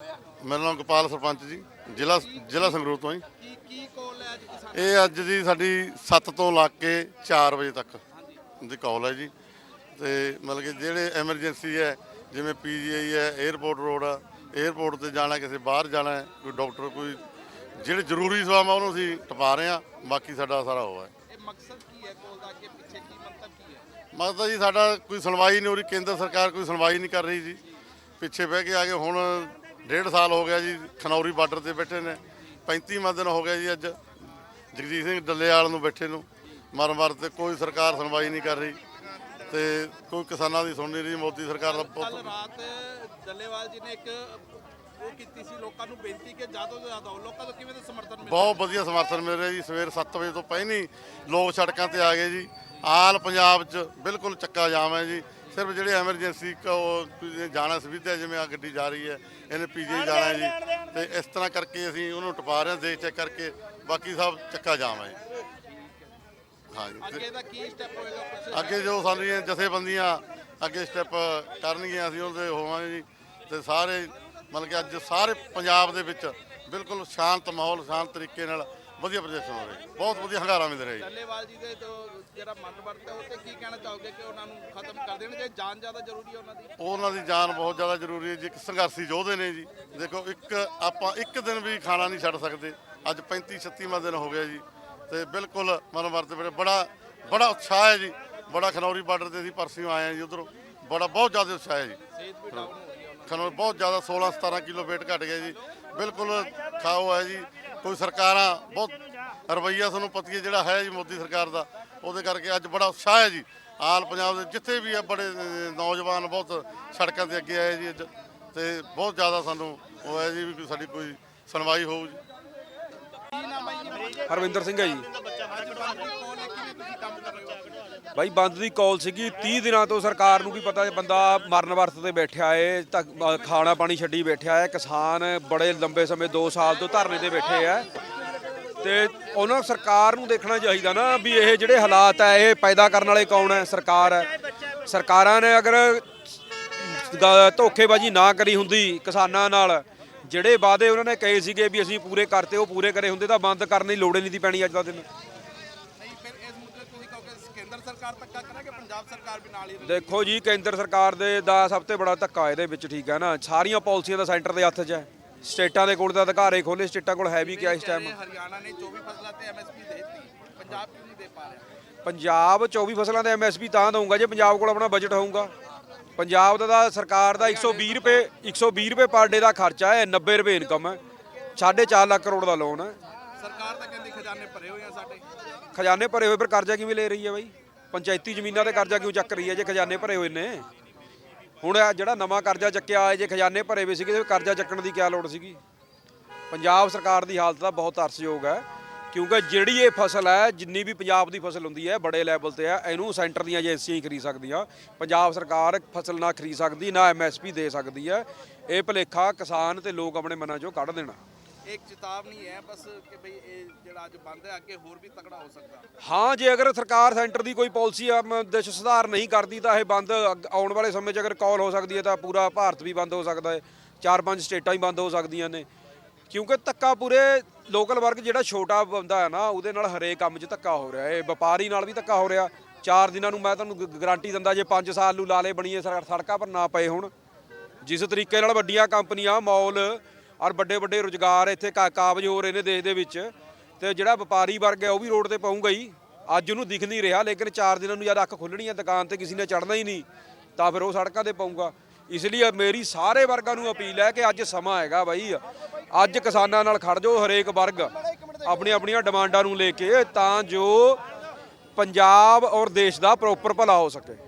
ਮੇਰਾ ਨਾਮ ਗੋਪਾਲ ਸਰਪੰਚ ਜੀ ਜ਼ਿਲ੍ਹਾ ਜ਼ਿਲ੍ਹਾ ਸੰਗਰੂਰ ਤੋਂ ਜੀ। ਕੀ ਕੀ ਹੈ ਅੱਜ ਕਿਸਾਨ ਇਹ ਅੱਜ ਜੀ ਸਾਡੀ 7 ਤੋਂ ਲਾ ਕੇ 4 ਵਜੇ ਤੱਕ ਦੀ ਕਾਲ ਹੈ ਜੀ। ਤੇ ਮਤਲਬ ਕਿ ਜਿਹੜੇ ਐਮਰਜੈਂਸੀ ਹੈ ਜਿਵੇਂ ਪੀਜੀਆਈ ਹੈ 에어ਪੋਰਟ ਰੋਡ ਆ 에어ਪੋਰਟ ਤੇ ਜਾਣਾ ਕਿਸੇ ਬਾਹਰ ਜਾਣਾ ਹੈ ਕੋਈ ਡਾਕਟਰ ਕੋਈ ਜਿਹੜੇ ਜ਼ਰੂਰੀ ਸੇਵਾਵਾਂ ਉਹਨੂੰ ਅਸੀਂ ਟਪਾ ਰਹੇ ਆ ਬਾਕੀ ਸਾਡਾ ਸਾਰਾ ਹੋਇਆ ਹੈ। ਇਹ ਮਕਸਦ ਕੀ ਹੈ ਕੋਲ ਦਾ? ਅੱਗੇ ਪਿੱਛੇ ਕੀ ਮੰਤਵ ਕੀ ਹੈ? ਮਤਲਬ ਜੀ ਸਾਡਾ ਕੋਈ ਸੁਣਵਾਈ ਨਹੀਂ ਹੋ ਰਹੀ ਕੇਂਦਰ ਸਰਕਾਰ ਕੋਈ ਸੁਣਵਾਈ ਨਹੀਂ ਕਰ ਰਹੀ ਜੀ। ਪਿੱਛੇ ਬਹਿ ਕੇ ਆ ਕੇ ਹੁਣ ਡੇਢ ਸਾਲ ਹੋ ਗਿਆ ਜੀ ਖਨੌਰੀ ਬਾਰਡਰ ਤੇ ਬੈਠੇ ਨੇ। 35ਵਾਂ ਦਿਨ ਹੋ ਗਿਆ ਜੀ ਅੱਜ ਜਗਜੀਤ ਸਿੰਘ ਡੱਲੇਵਾਲ ਨੂੰ ਬੈਠੇ ਨੂੰ। ਮਰ ਮਰ ਤੇ ਕੋਈ ਸਰਕਾਰ ਸੁਣਵਾਈ ਨਹੀਂ ਕਰ ਰਹੀ ਤੇ ਕੋਈ ਕਿਸਾਨਾਂ ਦੀ ਸੁਣ ਨਹੀਂ ਰਹੀ। ਮੋਦੀ ਸਰਕਾਰ ਦਾ ਕੱਲ ਬਹੁਤ ਰਾਤ ਡੱਲੇਵਾਲ ਜੀ ਨੇ ਇੱਕ ਉਹ ਕੀਤੀ ਸੀ ਲੋਕਾਂ ਨੂੰ ਬੇਨਤੀ ਕਿ ਜ਼ਿਆਦਾ ਤੋਂ ਜ਼ਿਆਦਾ ਲੋਕਾਂ ਤੋਂ ਕਿਵੇਂ ਦਾ ਸਮਰਥਨ ਮਿਲ ਬਹੁਤ ਵਧੀਆ ਸਮਰਥਨ ਮਿਲ ਰਿਹਾ ਜੀ। ਸਵੇਰ 7 ਵਜੇ ਤੋਂ ਪਹਿਲਾਂ ਹੀ ਲੋਕ ਸੜਕਾਂ ਤੇ ਆ ਗਏ ਜੀ। ਆਲ ਪੰਜਾਬ 'ਚ ਬਿਲਕੁਲ ਚੱਕਾ ਜਾਮ ਹੈ ਜੀ। ਸਿਰਫ ਜਿਹੜੇ ਐਮਰਜੈਂਸੀ ਜਾਣਾ ਸੁਵਿਧਾ ਜਿਵੇਂ ਆ ਗੱਡੀ ਜਾ ਰਹੀ ਹੈ ਇਹਨੇ ਪੀਜੀ ਜਾਣਾ ਜੀ। ਤੇ ਇਸ ਤਰ੍ਹਾਂ ਕਰਕੇ ਅਸੀਂ ਉਹਨੂੰ ਟਪਾ ਰਹੇ ਹਾਂ ਦੇਖ ਚੈੱਕ ਕਰਕੇ ਬਾਕੀ ਸਭ ਚੱਕਾ ਜਾਮ ਹੈ ਜੀ। ਹਾਂ ਜੀ। ਤੇ ਅੱਗੇ ਦਾ ਕੀ ਸਟੈਪ ਹੋਏਗਾ ਅੱਗੇ ਜੋ ਸਾਡੀਆਂ ਜਥੇਬੰਦੀਆਂ ਅੱਗੇ ਸਟੈਪ ਕਰਨਗੀਆਂ ਅਸੀਂ ਉਹਦੇ ਹੋਵਾਂਗੇ ਜੀ। ਤੇ ਸਾਰੇ ਮਤਲਬ ਕਿ ਅੱਜ ਸਾਰੇ ਪੰਜਾਬ ਦੇ ਵਿੱਚ ਬਿਲਕੁਲ ਸ਼ਾਂਤ ਮਾਹੌਲ ਸ਼ਾਂਤ ਤਰੀਕੇ ਨਾਲ ਵਧੀਆ ਪ੍ਰਦਰਸ਼ਨ ਹੋ ਰਿਹਾ ਜੀ। ਬਹੁਤ ਵਧੀਆ ਹੰਗਾਰਾ ਮਿਲ ਰਿਹਾ ਜੀ। ਡੱਲੇਵਾਲ ਜੀ ਦੇ ਜੋ ਜਿਹੜਾ ਮਨ ਵਰਤ ਹੈ ਉਹ ਤੇ ਕੀ ਕਹਿਣਾ ਚਾਹੋਗੇ ਕਿ ਉਹਨਾਂ ਨੂੰ ਖਤਮ ਕਰ ਦੇਣ? ਜੇ ਜਾਨ ਜ਼ਿਆਦਾ ਜ਼ਰੂਰੀ ਹੈ ਉਹਨਾਂ ਦੀ? ਉਹਨਾਂ ਦੀ ਜਾਨ ਬਹੁਤ ਜ਼ਿਆਦਾ ਜ਼ਰੂਰੀ ਹੈ ਜੀ। ਇੱਕ ਸੰਘਰਸ਼ੀ ਯੋਧੇ ਨੇ ਜੀ। ਦੇਖੋ ਇੱਕ ਆਪਾਂ ਇੱਕ ਦਿਨ ਵੀ ਖਾਣਾ ਨਹੀਂ ਛੱਡ ਸਕਦੇ। ਅੱਜ 35 36ਵਾਂ ਦਿਨ ਹੋ ਗਿਆ ਜੀ। ਤੇ ਬਿਲਕੁਲ ਮਨ ਵਰਤ ਬੜੇ ਬੜਾ ਬੜਾ ਉਤਸ਼ਾਹ ਹੈ ਜੀ। ਬੜਾ ਖਨੌਰੀ ਬਾਰਡਰ ਤੇ ਅਸੀਂ ਪਰਸੋਂ ਆਏ ਹਾਂ ਜੀ ਉਧਰੋਂ। ਬੜਾ ਬਹੁਤ ਜ਼ਿਆਦਾ ਉਤਸ਼ਾਹ ਹੈ ਜੀ। ਖਨੌਰ ਬਹੁਤ ਜ਼ਿਆਦਾ 16 17 ਕਿਲੋ weight ਘਟ ਗਿਆ ਜੀ। ਬਿਲਕੁਲ ਖਾਓ ਹੈ ਜੀ। ਕੋਈ ਸਰਕਾਰਾਂ ਬਹੁਤ ਰਵਈਆ ਤੁਹਾਨੂੰ ਪਤਾ ਹੈ ਜਿਹੜਾ ਹੈ ਜੀ ਮੋਦੀ ਸਰਕਾਰ ਦਾ। ਉਹਦੇ ਕਰਕੇ ਅੱਜ ਬੜਾ ਉਤਸ਼ਾਹ ਹੈ ਜੀ। ਆਲ ਪੰਜਾਬ ਦੇ ਜਿੱਥੇ ਵੀ ਆ, ਬੜੇ ਨੌਜਵਾਨ ਬਹੁਤ ਸੜਕਾਂ ਦੇ ਅੱਗੇ ਆਏ ਜੀ ਅੱਜ। ਤੇ ਬਹੁਤ ਜ਼ਿਆਦਾ ਸਾਨੂੰ ਉਹ ਹੈ ਜੀ ਵੀ ਸਾਡੀ ਕੋਈ ਸੁਣਵਾਈ ਹੋਊ ਜੀ। ਕੀ ਹਰਵਿੰਦਰ ਸਿੰਘ ਹੈ ਜੀ। ਅੱਜ ਬੰਦ ਦੀ ਕੋਲ ਬਾਈ, ਬੰਦ ਦੀ ਕਾਲ ਸੀਗੀ। 30 ਦਿਨਾਂ ਤੋਂ ਸਰਕਾਰ ਨੂੰ ਵੀ ਪਤਾ ਹੈ ਬੰਦਾ ਮਰਨ ਵਰਤ ਤੇ ਬੈਠਿਆ ਏ, ਤਾਂ ਖਾਣਾ ਪਾਣੀ ਛੱਡੀ ਬੈਠਿਆ ਹੈ ਕਿਸਾਨ ਬੜੇ ਲੰਬੇ ਸਮੇਂ 2 ਸਾਲ ਤੋਂ ਧਰਨੇ ਤੇ ਬੈਠੇ ਆ। ਤੇ ਉਹਨਾਂ ਸਰਕਾਰ ਨੂੰ ਦੇਖਣਾ ਚਾਹੀਦਾ ਨਾ ਵੀ ਇਹ ਜਿਹੜੇ ਹਾਲਾਤ ਹੈ ਇਹ ਪੈਦਾ ਕਰਨ ਵਾਲੇ ਕੌਣ ਹੈ ਸਰਕਾਰ ਹੈ ਸਰਕਾਰਾਂ ਨੇ ਅਗਰ ਧੋਖੇਬਾਜ਼ੀ ਨਾ ਕਰੀ ਹੁੰਦੀ ਕਿਸਾਨਾਂ ਨਾਲ ਜਿਹੜੇ ਵਾਅਦੇ ਉਹਨਾਂ ਨੇ ਕਹੇ ਸੀਗੇ ਵੀ ਅਸੀਂ ਪੂਰੇ ਕਰਤੇ ਉਹ ਪੂਰੇ ਕਰੇ ਹੁੰਦੇ ਤਾਂ ਬੰਦ ਕਰਨ ਦੀ ਲੋੜ ਨਹੀਂ ਦੀ ਪੈਣੀ ਅੱਜ ਦਾ ਦਿਨ। ਦੇਖੋ ਜੀ ਕੇਂਦਰ ਸਰਕਾਰ ਦੇ ਦਾ ਸਭ ਤੋਂ ਬੜਾ ਧੱਕਾ ਇਹਦੇ ਵਿੱਚ ਠੀਕ ਹੈ ਨਾ ਸਾਰੀਆਂ ਪਾਲਿਸੀਆਂ ਦਾ ਸੈਂਟਰ ਦੇ ਹੱਥ 'ਚ ਹੈ। ਸਟੇਟਾਂ ਦੇ ਕੋਲ ਤਾਂ ਅਧਿਕਾਰੇ ਖੋਲੇ ਸਟੇਟਾਂ ਕੋਲ ਹੈ ਵੀ ਕਿਆ ਇਸ ਟਾਈਮ ਹਰਿਆਣਾ ਨੇ 24 ਫਸਲਾਂ ਤੇ ਐਮਐਸਪੀ ਦਿੱਤੀ। ਪੰਜਾਬ ਕਿਉਂ ਨਹੀਂ ਦੇ ਪਾ ਰਿਹਾ? ਪੰਜਾਬ 24 ਫਸਲਾਂ ਦੇ ਐਮਐਸਪੀ ਤਾਂ ਦਊਗਾ ਜੇ ਪੰਜਾਬ ਕੋਲ ਆਪਣਾ ਬਜਟ ਹੋਊਗਾ। ਪੰਜਾਬ ਦਾ ਤਾਂ ਸਰਕਾਰ ਦਾ 120 ਰੁਪਏ 120 ਰੁਪਏ ਪਰ ਡੇ ਦਾ ਖਰਚਾ ਹੈ 90 ਰੁਪਏ ਇਨਕਮ ਹੈ। 4.5 ਲੱਖ ਕਰੋੜ ਦਾ ਲੋਨ ਹੈ। ਸਰਕਾਰ ਤਾਂ ਕਹਿੰਦੀ ਖਜ਼ਾਨੇ ਭਰੇ ਹੋਏ ਆ ਸਾਡੇ। ਖਜ਼ਾਨੇ ਭਰੇ ਹੋਏ ਫਿਰ ਕਰਜ਼ਾ ਕਿਵੇਂ ਲੈ ਰਹੀ ਹੈ ਬਾਈ? ਪੰਚਾਇਤੀ ਜ਼ਮੀਨਾਂ ਤੇ ਕਰਜ਼ਾ ਕਿਉਂ ਚੱਕ ਰਹੀ ਹੈ ਜੇ ਖਜ਼ਾਨੇ ਭਰੇ ਹੋਏ ਨੇ? ਹੁਣ ਇਹ ਜਿਹੜਾ ਨਵਾਂ ਕਰਜ਼ਾ ਚੱਕਿਆ ਹੈ ਜੇ ਖਜ਼ਾਨੇ ਭਰੇ ਹੋਏ ਸੀਗੇ, ਤੇ ਕਰਜ਼ਾ ਚੱਕਣ ਦੀ ਕੀ ਲੋੜ ਸੀਗੀ? ਪੰਜਾਬ ਸਰਕਾਰ ਦੀ ਹਾਲਤ ਤਾਂ ਬਹੁਤ ਤਰਸਯੋਗ ਹੈ, ਕਿਉਂਕਿ ਜਿਹੜੀ ਇਹ ਫਸਲ ਹੈ, ਜਿੰਨੀ ਵੀ ਪੰਜਾਬ ਦੀ ਫਸਲ ਹੁੰਦੀ ਹੈ, ਬੜੇ ਲੈਵਲ ਤੇ ਹੈ, ਇਹਨੂੰ ਸੈਂਟਰ ਦੀਆਂ ਏਜੰਸੀਆਂ ਹੀ ਖਰੀਦ ਸਕਦੀਆਂ। ਪੰਜਾਬ ਸਰਕਾਰ ਫਸਲ ਨਾ ਖਰੀਦ ਸਕਦੀ, ਨਾ ਐਮਐਸਪੀ ਦੇ ਸਕਦੀ ਹੈ। ਇਹ ਭਲੇਖਾ ਕਿਸਾਨ ਤੇ ਲੋਕ ਆਪਣੇ ਮਨਾਂ 'ਚੋਂ ਕੱਢ ਦੇਣਾ। ਇੱਕ ਚੇਤਾਵਨੀ ਹੈ, ਬਸ ਕਿ ਭਈ ਇਹ ਜਿਹੜਾ ਅੱਜ ਬੰਦ ਹੈ, ਅੱਗੇ ਹੋਰ ਵੀ ਤਕੜਾ ਹੋ ਸਕਦਾ। ਹਾਂ, ਜੇ ਅਗਰ ਸਰਕਾਰ ਸੈਂਟਰ ਦੀ ਕੋਈ ਪਾਲਿਸੀ ਆ ਮ- ਸੁਧਾਰ ਨਹੀਂ ਕਰਦੀ, ਤਾਂ ਇਹ ਬੰਦ ਅੱਗ- ਆਉਣ ਵਾਲੇ ਸਮੇਂ 'ਚ ਅਗਰ ਕਾਲ ਹੋ ਸਕਦੀ ਹੈ, ਤਾਂ ਪੂਰਾ ਭਾਰਤ ਵੀ ਬੰਦ ਹੋ ਸਕਦਾ ਹੈ। ਚਾਰ ਪੰਜ ਸਟੇਟਾਂ ਹੀ ਬੰਦ ਹੋ ਸਕਦੀਆਂ ਨੇ। ਕਿਉਂਕਿ ਧੱਕਾ ਪੂਰੇ ਲੋਕਲ ਵਰਗ ਜਿਹੜਾ ਛੋਟਾ ਬੰਦਾ ਹੈ ਨਾ, ਉਹਦੇ ਨਾਲ ਹਰੇਕ ਕੰਮ 'ਚ ਧੱਕਾ ਹੋ ਰਿਹਾ ਹੈ। ਵਪਾਰੀ ਨਾਲ ਵੀ ਧੱਕਾ ਹੋ ਰਿਹਾ। ਚਾਰ ਦਿਨਾਂ ਨੂੰ ਮੈਂ ਤੁਹਾਨੂੰ ਗ- ਗਾਰੰਟੀ ਦਿੰਦਾ, ਜੇ 5 ਸਾਲ ਨੂੰ ਲਾਲੇ ਬਣੀਏ ਸੜਕਾਂ ਪਰ ਨਾ ਪਏ ਹੁਣ। ਜਿਸ ਤਰੀਕੇ ਨਾਲ ਵੱਡੀਆਂ ਕੰਪਨੀਆਂ, ਮਾਲ ਔਰ ਵੱਡੇ ਵੱਡੇ ਰੁਜ਼ਗਾਰ ਇੱਥੇ ਕਾ- ਕਾਬਜ ਹੋ ਰਹੇ ਨੇ ਦੇਸ਼ ਦੇ ਵਿੱਚ। ਤੇ ਜਿਹੜਾ ਵਪਾਰੀ ਵਰਗ ਹੈ ਉਹ ਵੀ ਰੋਡ ਤੇ ਪਊਗਾ ਹੀ। ਅੱਜ ਉਹਨੂੰ ਦਿਖ ਨਹੀਂ ਰਿਹਾ, ਲੇਕਿਨ ਚਾਰ ਦਿਨਾਂ ਨੂੰ ਜਦ ਅੱਖ ਖੁੱਲਣੀ ਹੈ, ਦੁਕਾਨ ਤੇ ਕਿਸੇ ਨੇ ਚੜਨਾ ਹੀ ਨਹੀਂ, ਤਾਂ ਫਿਰ ਉਹ ਸੜਕਾਂ ਤੇ ਪਊਗਾ। ਇਸ ਲਈ ਮੇਰੀ ਸਾਰੇ ਵਰਗਾਂ ਨੂੰ ਅਪੀਲ ਹੈ ਕਿ ਅੱਜ ਸਮਾਂ ਹੈਗਾ ਬਾਈ, ਅੱਜ ਕਿਸਾਨਾਂ ਨਾਲ ਖੜ ਜਾਓ ਹਰੇਕ ਵਰਗ ਆਪਣੀਆਂ ਆਪਣੀਆਂ ਡਿਮਾਂਡਾਂ ਨੂੰ ਲੈ ਕੇ, ਤਾਂ ਜੋ ਪੰਜਾਬ ਔਰ ਦੇਸ਼ ਦਾ ਪ੍ਰੋਪਰ ਭਲਾ ਹੋ ਸਕੇ।